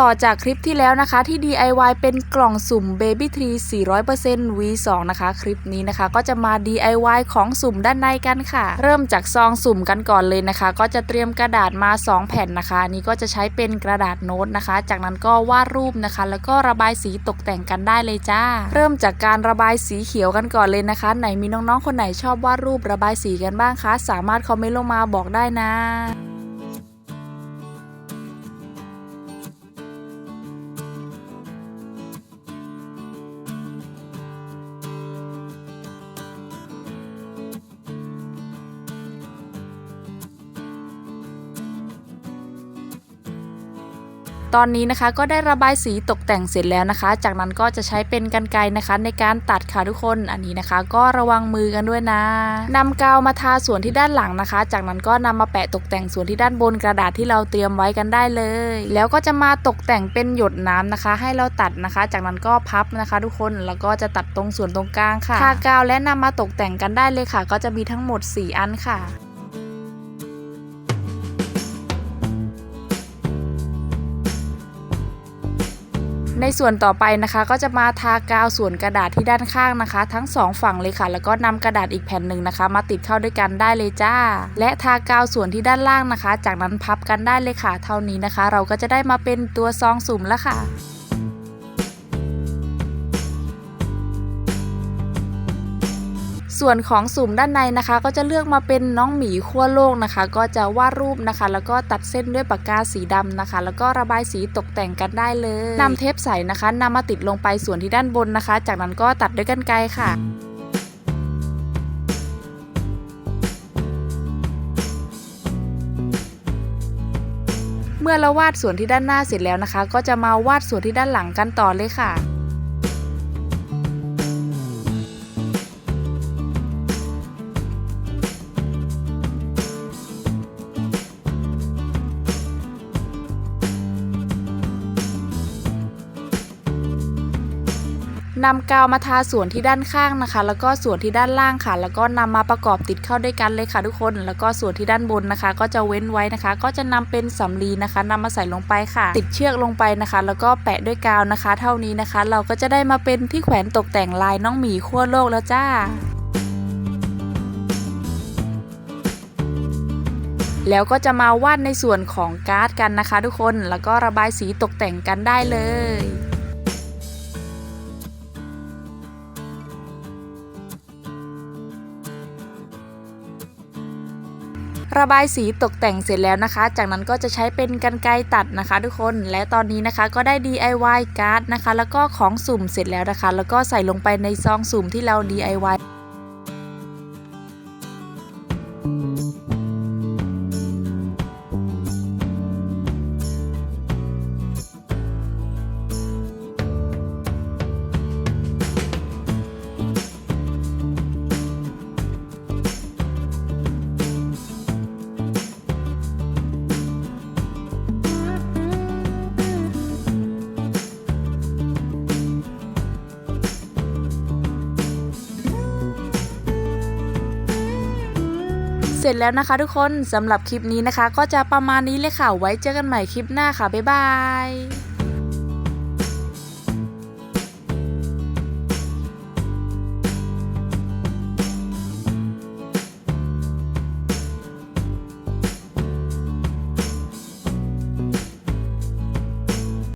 ต่อจากคลิปที่แล้วนะคะที่ DIY เป็นกล่องสุ่ม Baby Tree 400% V2 นะคะ คลิปนี้นะคะก็จะมา DIY ของสุ่มด้านในกันค่ะ เริ่มจากซองสุ่มกันก่อนเลยนะคะ ก็จะเตรียมกระดาษมา 2 แผ่นนะคะอันนี้ก็จะใช้เป็นกระดาษโน้ตนะคะ จากนั้นก็วาดรูปนะคะ แล้วก็ระบายสีตกแต่งกันได้เลยจ้า เริ่มจากการระบายสีเขียวกันก่อนเลยนะคะ ไหนมีน้องๆคนไหนชอบวาดรูประบายสีกันบ้างคะ สามารถคอมเมนต์ลงมาบอกได้นะ ตอนนี้นะคะก็ได้ระบายสีตกแต่งเสร็จแล้วนะคะ จากนั้นก็จะใช้เป็นกันไกรนะคะ ในการตัดค่ะทุกคนอันนี้นะคะ ก็ระวังมือกันด้วยนะนำกาวมาทาส่วนที่ด้านหลังนะคะ จากนั้นก็นำมาแปะตกแต่งส่วนที่ด้านบนกระดาษที่เราเตรียมไว้กันได้เลย แล้วก็จะมาตกแต่งเป็นหยดน้ำนะคะ ให้เราตัดนะคะ จากนั้นก็พับนะคะ ทุกคนแล้วก็จะตัดตรงส่วนตรงกลางค่ะทากาวและนำมาตกแต่งกันได้เลยค่ะ ก็จะมีทั้งหมด 4 อันค่ะ ในส่วนต่อไปนะคะ ก็จะมาทากาวส่วนกระดาษที่ด้านข้างนะคะ ทั้งสองฝั่งเลยค่ะ แล้วก็นำกระดาษอีกแผ่นหนึ่งนะคะ มาติดเข้าด้วยกันได้เลยจ้า และทากาวส่วนที่ด้านล่างนะคะ จากนั้นพับกันได้เลยค่ะ เท่านี้นะคะ เราก็จะได้มาเป็นตัวซองสุ่มแล้วค่ะ ส่วนของสุ่มด้านในนะคะ ก็จะเลือกมาเป็นน้องหมีขั้วโลกนะคะ ก็จะวาดรูปนะคะ แล้วก็ตัดเส้นด้วยปากกาสีดำนะคะ แล้วก็ระบายสีตกแต่งกันได้เลยนำเทปใสนะคะนำมาติดลงไปส่วนที่ด้านบนนะคะ จากนั้นก็ตัดด้วยกันไกรค่ะเมื่อเราวาดส่วนที่ด้านหน้าเสร็จแล้วนะคะ ก็จะมาวาดส่วนที่ด้านหลังกันต่อเลยค่ะ นำกาวมาทาส่วนที่ด้านข้างนะคะ แล้วก็ส่วนที่ด้านล่างค่ะ แล้วก็นำมาประกอบติดเข้าด้วยกันเลยค่ะทุกคน แล้วก็ส่วนที่ด้านบนนะคะ ก็จะเว้นไว้นะคะ ก็จะนำเป็นสำลีนะคะนำมาใส่ลงไปค่ะ ติดเชือกลงไปนะคะ แล้วก็แปะด้วยกาวนะคะ เท่านี้นะคะ เราก็จะได้มาเป็นที่แขวนตกแต่งลายน้องหมีขั้วโลกแล้วจ้าแล้วก็จะมาวาดในส่วนของการ์ดกันนะคะ ทุกคน แล้วก็ระบายสีตกแต่งกันได้เลย ระบายสีตกแต่งเสร็จแล้วนะคะ จากนั้นก็จะใช้เป็นกันไกรตัดนะคะ ทุกคนและตอนนี้นะคะก็ได้ DIY การ์ดนะคะ แล้วก็ของสุ่มเสร็จแล้วนะคะ แล้วก็ใส่ลงไปในซองสุ่มที่เรา DIY เสร็จแล้วนะคะทุกคนสำหรับคลิปนี้นะคะ ก็จะประมาณนี้เลยค่ะไว้เจอกันใหม่คลิปหน้าค่ะบ๊ายบาย